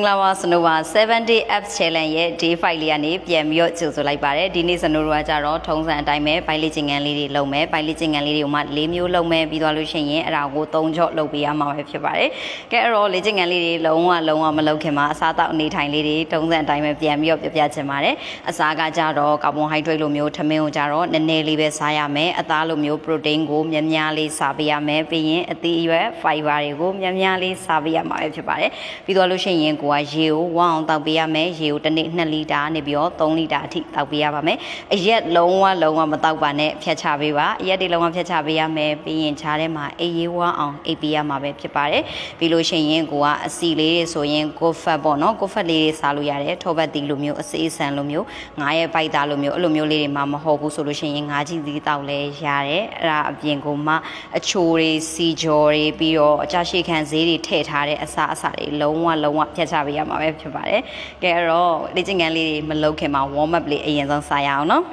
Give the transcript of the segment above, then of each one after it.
င်္ဂလာပါစနိုဝါ7 day apps challenge ရဲ့ day 5လေးကနေပြန်ပြီးတော့ကြိုဆိုလိုက်ပါတယ်ဒီနေ့စနိုဝါကြတော့ထုံးစံအတိုင်းပဲဘိုင်လေးချင်ငန်းလေးတွေလုပ်မယ်ဘိုင်လေးချင်ငန်းလေးတွေကိုမှ၄မျိုးလုပ်မယ်ပြီးသွားလို့ရှိရင်အဲ့ဒါကို၃ချော့လုပ်ပေးရမှာပဲဖြစ်ပါတယ်ကဲအဲ့တော့လေးချင်ငန်းလေးတွေလုံးဝလုံးဝမလုပ်ခင်မှာအစားအသောက်အနေထိုင်လေးတွေထုံးစံအတိုင်းပဲပြန်ပြီးတော့ပြပြချင်ပါတယ်အစားကကြတော့ကာဗွန်ဟိုက်ဒရိတ်လိုမျိုးထမင်းကိုကြတော့နည်းနည်းလေးပဲစားရမယ်အသားလိုမျိုး protein ကိုများများလေးစားပေးရမယ်ပြီးရင်အသီးအရွက် fiber တွေကိုများများလေးစားပေးရမှာပဲဖြစ်ပါတယ်ပြီးသွားလို့ရှိရင်ကိုကရေကိုဝအောင်တောက်ပေးရမယ်ရေကိုတစ်နေ့2လီတာနေပြီးတော့3လီတာအထိတောက်ပေးရပါမယ်အရက်လုံးဝလုံးဝမတောက်ပါနဲ့ဖြတ်ချပေးပါအရက်တွေလုံးဝဖြတ်ချပေးရမယ်ပြီးရင်ခြားထဲမှာအေးရေးဝအောင်အိပ်ပေးရမှာပဲဖြစ်ပါတယ်ပြီးလို့ရှိရင်ကိုကအစီလေးတွေဆိုရင်ကိုဖတ်ပေါ့နော်ကိုဖတ်လေးတွေစားလို့ရတယ်ထောပတ်တီလိုမျိုးအစေးဆန်လိုမျိုးငါးရဲ့ပိုက်သားလိုမျိုးအဲ့လိုမျိုးလေးတွေမှမဟုတ်ဘူးဆိုလို့ရှိရင်ငါးကြီးသီးတောက်လဲရတယ်အဲ့ဒါအပြင်ကိုမှအချိုတွေစီကြော်တွေပြီးတော့အကြရှိခံဈေးတွေထည့်ထားတဲ့အစားအစာတွေလုံးဝလုံးဝဖြတ်ချပေးရမှာပဲဖြစ်ပါတယ်ကဲအဲ့တော့လေ့ကျင့်ခန်းလေးတွေမလုပ်ခင်မှာ warm up လေးအရင်ဆုံးစားရအောင်နော်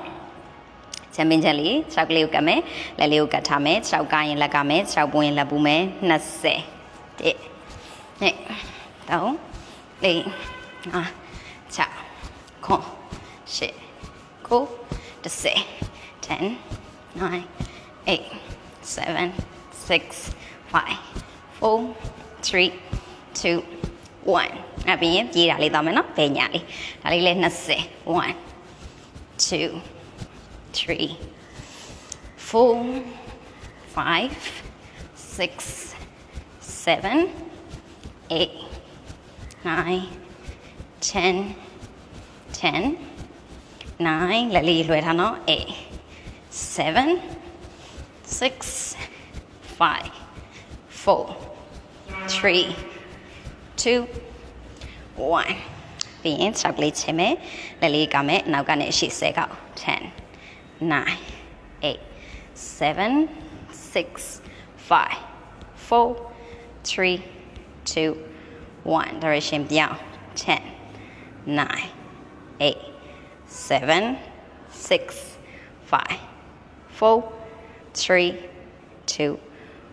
ချမ်းပင်ချက်လေးခြောက်ကလေးကိုကတ်မယ်လက်လေးကိုကတ်ထားမယ်ခြောက်ကရင်လက်ကမယ်ခြောက်ပွင့်လက်ပူမယ်20တစ်နှစ်သုံးလေးငါချခွန်ရှစ်ကို30 10 9 8 7 6 5 4 3 2 1 အဲ့ပြီးရင်ပြေးတာလေးသွားမယ်နော်ဘယ်ညာလေးဒါလေးလဲ20 1 2 3 4 5 6 7 8 9 10 10 9လက်လေးလွှဲထားနော်8 7 6 5 4 3 2 1ပြီးရင်6ကလေးချင်မယ်လက်လေးကမယ်နောက်ကနေအရှိ10ကောက်10 9 8 7 6 5 4 3 2 1 direction ပြောင်း10 9 8 7 6 5 4 3 2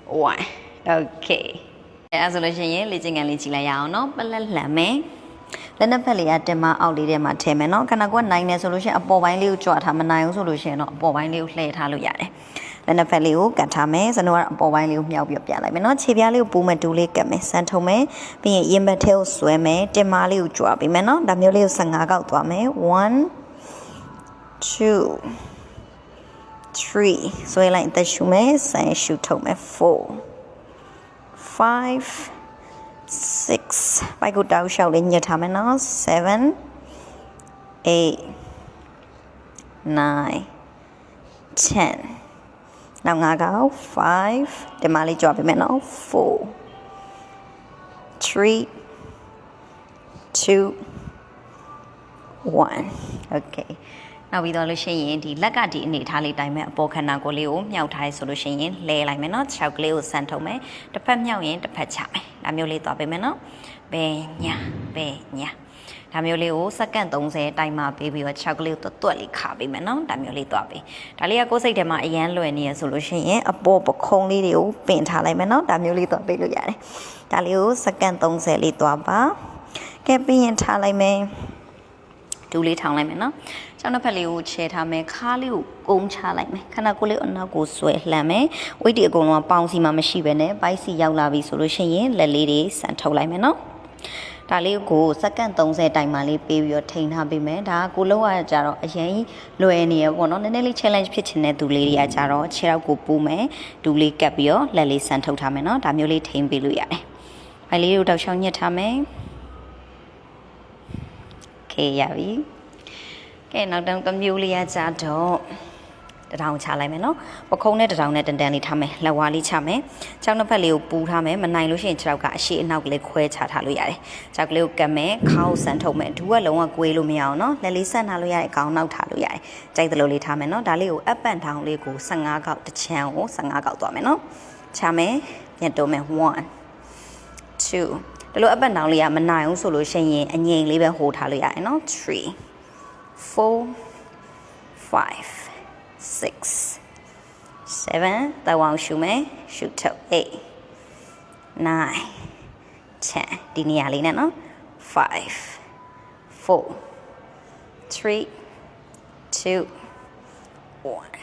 1 okay အဲဆိုလို့ရှိရင်လေ့ကျင့်ခန်းလေးကြည့်လိုက်ရအောင်နော်ပလက်လှန်မယ်လက်နှစ်ဖက်လေးကတင်မအောက်လေးထဲမှာထည့်မယ်နော်ခဏကွက်နိုင်နေဆိုလို့ရှိရင်အပေါ်ပိုင်းလေးကိုကြွထားမနိုင်ဘူးဆိုလို့ရှိရင်တော့အပေါ်ပိုင်းလေးကိုလှည့်ထားလို့ရတယ်လက်နှစ်ဖက်လေးကိုကတ်ထားမယ်စနိုးကအပေါ်ပိုင်းလေးကိုမြှောက်ပြီးပြလိုက်မယ်နော်ခြေပြားလေးကိုပူးမဲ့ဒူးလေးကတ်မယ်ဆန်ထုံမယ်ပြီးရင်ရင်ဘတ်ထဲကိုဆွဲမယ်တင်မလေးကိုကြွပေးမယ်နော်ဒါမျိုးလေးကို15ကောက်သွားမယ်1 2 3ဆွဲလိုက်တက်ရှူမယ်ဆန်ရှူထုတ်မယ်4 5 6ပိုက်ကိုတောက်လျှောက်လေးညှစ်ထားမယ်နော်7 8 9 10 နောက်ငါကောက်5ဒီမှာလေးကြွပေးမယ်နော်4 3 2 1 okay နောက်ပြီးတော့လို့ရှိရင်ဒီလက်ကဒီအနေထားလေးတိုင်းမဲ့အပေါ်ခန္ဓာကိုယ်လေးကိုမြှောက်ထားရဆိုလို့ရှိရင်လဲလိုက်မယ်နော်ခြောက်ကလေးကိုဆန်ထုံမယ်တစ်ဖက်မြှောက်ရင်တစ်ဖက်ချမယ်ဒါမျိုးလေးသွားပေးမယ်နော်ဘယ်ညာဘယ်ညာဒါမျိုးလေးကိုစက္ကန့်30တိုင်မှပေးပြီးတော့ခြောက်ကလေးကိုတွတ်လေးခါပေးမယ်နော်ဒါမျိုးလေးသွားပေးဒါလေးကကိုယ်စိတ်ထဲမှာအရန်လွယ်နေရဆိုလို့ရှိရင်အပေါ်ပခုံးလေးတွေကိုပင်ထားလိုက်မယ်နော်ဒါမျိုးလေးသွားပေးလို့ရတယ်ဒါလေးကိုစက္ကန့်30လေးသွားပါကဲပြီးရင်ထားလိုက်မယ် ဒူးလေးထောင်လိုက်မယ်နော်။ကျောင်းတစ်ဖက်လေးကိုခြေထားမယ်ခါးလေးကိုကုန်းချလိုက်မယ်ခန္ဓာကိုယ်လေးအနောက်ကိုဆွဲလှမ်းမယ်ဝိတ်ဒီအကုန်လုံးကပေါင်းစီမှမရှိဘဲနဲ့ဘိုက်စီရောက်လာပြီဆိုလို့ရှိရင်လက်လေးတွေဆန်ထုတ်လိုက်မယ်နော်။ဒါလေးကိုစက္ကန့်30တိုင်မှလေးပေးပြီးတော့ထိန်းထားပေးမယ်ဒါကကိုလုံးရကြတော့အရင်လွယ်နေရပေါ့နော်နည်းနည်းလေး challenge ဖြစ်ချင်တဲ့သူလေးတွေကကြတော့ခြေထောက်ကိုပူးမယ်ဒူးလေးကပ်ပြီးတော့လက်လေးဆန်ထုတ်ထားမယ်နော်ဒါမျိုးလေးထိန်းပေးလို့ရတယ်။ဘိုင်လေးကိုတောက်ချောင်းညှစ်ထားမယ်။ Okay ရပြီ။ကဲနောက်တော့တစ်မျိုးလေးရကြတော့တထောင်ချလိုက်မယ်နော်ပခုံးနဲ့တထောင်နဲ့တန်တန်လေးထားမယ်လက်ဝါးလေးချမယ်ခြောက်နှစ်ဖက်လေးကိုပူထားမယ်မနိုင်လို့ရှိရင်ခြေထောက်ကအရှိအနောက်ကလေးခွဲချထားလို့ရတယ်ခြောက်ကလေးကိုကတ်မယ်ခါကိုဆန်ထုတ်မယ်ဒူးကလုံးဝကွေးလို့မရအောင်နော်လက်လေးဆန်ထားလို့ရတယ်ခေါင်းနောက်ထားလို့ရတယ်ကြိုက်သလိုလေးထားမယ်နော်ဒါလေးကိုအပ်ပန်ထောင်လေးကို15ကောက်တစ်ချမ်းကို15ကောက်သွားမယ်နော်ချမယ်ပြန်တုံးမယ်1 2 ဒီလိုအပတ်နောင်လေးကမနိုင်ဘူးဆိုလို့ရှိရင်အငိမ်လေးပဲဟိုထားလို့ရတယ်နော်3 4 5 6 7တဝအောင်ရှုမယ်ရှုထုတ်8 9 10ဒီနေရာလေးနဲ့နော် five four three two one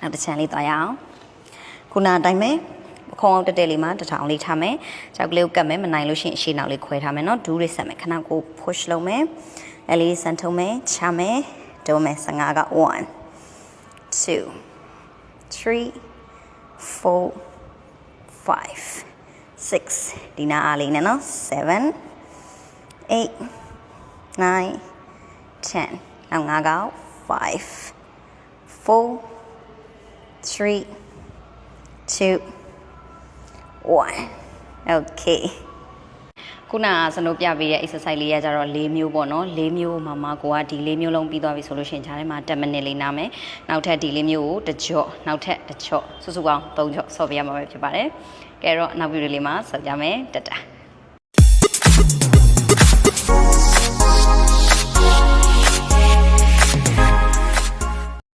နောက်တစ်ချမ်းလေးသွားရအောင်ခုနအတိုင်းပဲ ပခုံးအောင်တက်တက်လေးမှာတစ်ထောင်လေးထားမယ်ကြောက်ကလေးကိုကတ်မယ်မနိုင်လို့ရှိရင်အရှိနောက်လေးခွဲထားမယ်နော်ဒူးလေးဆက်မယ်ခဏကို push လုပ်မယ်အဲလေးစမ်းထုံးမယ်ချမယ်ဒုံးမယ်15က1 2 3 4 5 6ဒီနာအားလေးနဲ့နော်7 8 9 10နောက်၅កောက်5 4 3 2 1 okay ခုနကစနိုးပြပေးတဲ့ exercise လေးရကြတော့၄မျိုးပေါ့နော်၄မျိုးမှာမကိုကဒီ၄မျိုးလုံးပြီးသွားပြီဆိုလို့ရှိရင်ခြားထဲမှာ10မိနစ်လေးနားမယ်နောက်ထပ်ဒီ၄မျိုးကိုတစ်ကြော့နောက်ထပ်တစ်ကြော့စုစုပေါင်း၃ကြော့ဆော့ပေးရမှာပဲဖြစ်ပါတယ်ကဲတော့နောက်ဗီဒီယိုလေးမှာဆက်ကြမယ်တက်တာ